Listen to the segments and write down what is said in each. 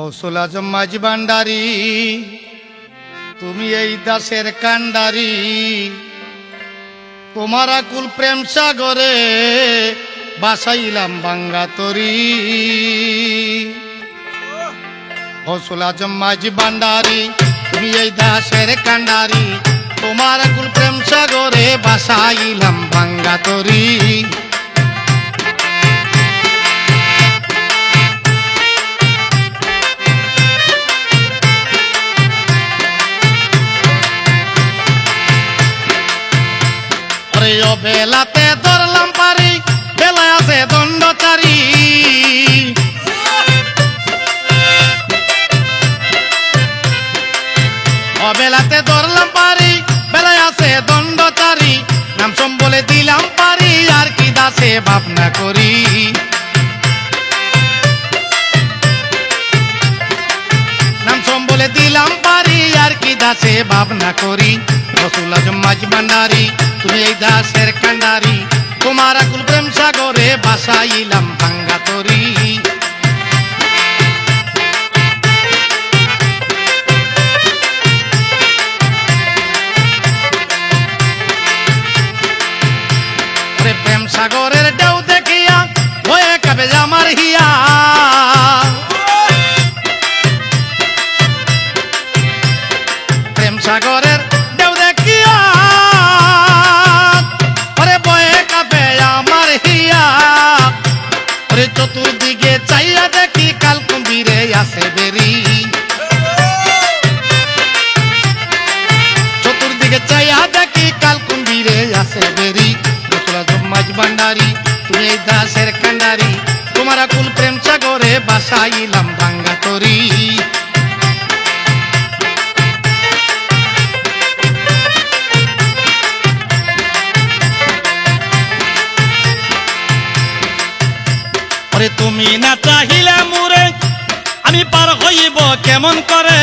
কৌশল আজম ভান্ডারি, তুমি এই দাসের কান্ডারি তোমার আকুল প্রেম সাগরে বাসাইলাম বাঙ্গা তরি। কৌশল আজম মাঝ ভান্ডারি, তুমি এই দাসের কান্ডারি তোমার আকুল প্রেম সাগরে বাসাইলাম বাঙ্গা তরি। আরে ও বেলাতে ধরলাম পারি, বেলায় আছে দণ্ডচারী। বেলাতে ধরলাম পারি, বেলায় আছে দণ্ডচারী। নাম সম বলে দিলাম পারি, আর কি দাসে ভাবনা করি। নাম সম বলে দিলাম পারি, আর কি দাসে ভাবনা করি। রসুল আজম মাঝ ভান্ডারি তুমি এই দাসের কান্ডারি। তোমার আকুল প্রেম সাগরে বাসাইলাম ভাঙ্গা তরি। প্রেম সাগরের ঢেউ দেখিয়া হয়ে কাবে আমার হিয়া। ভান্ডারি তুমি এই দাসের কান্ডারি। তোমার আকুল প্রেম সাগরে বাসাইলাম ভাঙ্গা তরি। তুমি না চাহিলে মুরে, আমি পার হইব কেমন করে?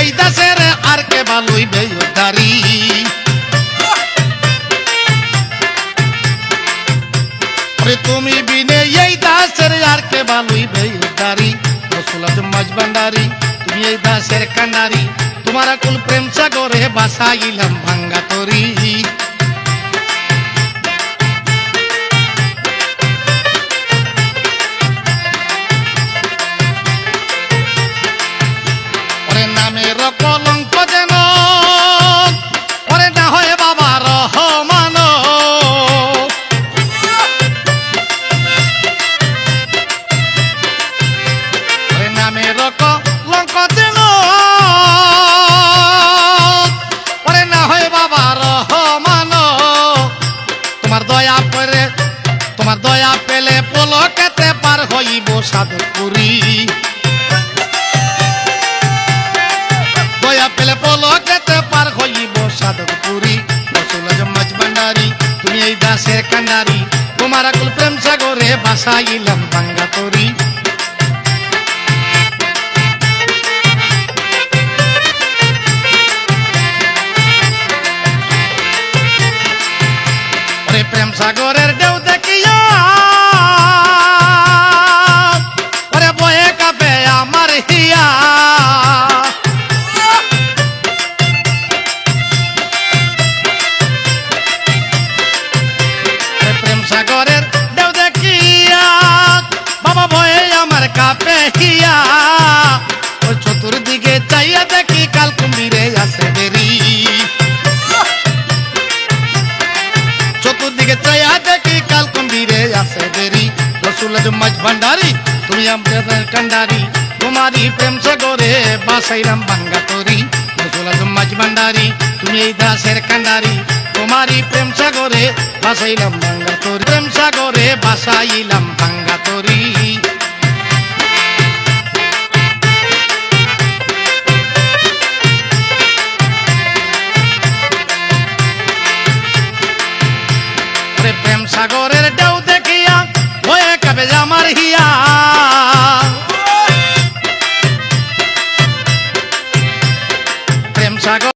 এই দাসের আর কে ভালোই বেদারি তুমি বিনে এই দাসের আর কে ভালোই বেদারি রসুল আজম মাঝ ভান্ডারি, তুমি এই দাসের কান্ডারি। তোমার আকুল প্রেম সাগরে বাসাইলাম ভাঙ্গা তরি। কলঙ্ক যেন। ওরে না হয় বাবা রহমান। নামের কলঙ্ক যেন। ওরে না হয় বাবা রহমান। তোমার দয়া করে তোমার দয়া পেলে পলকেতে পার হইব সাধুপুরী। দাসের কান্ডারি তোমার আকুল প্রেম সাগরে বাসাইলাম ভাঙ্গা তরি। রসুল মাঝ ভান্ডারি, তুমি আমাদের কান্ডারি তোমারই প্রেম সাগরে বাসাইরাম বাঙ্গা তরি। রসুল মাঝ ভান্ডারি, তুমি এই দাসের কান্ডারি তোমারই প্রেম সাগরে বাসাইলাম বাঙ্গা তরি। প্রেম সাগরে বাসাইলাম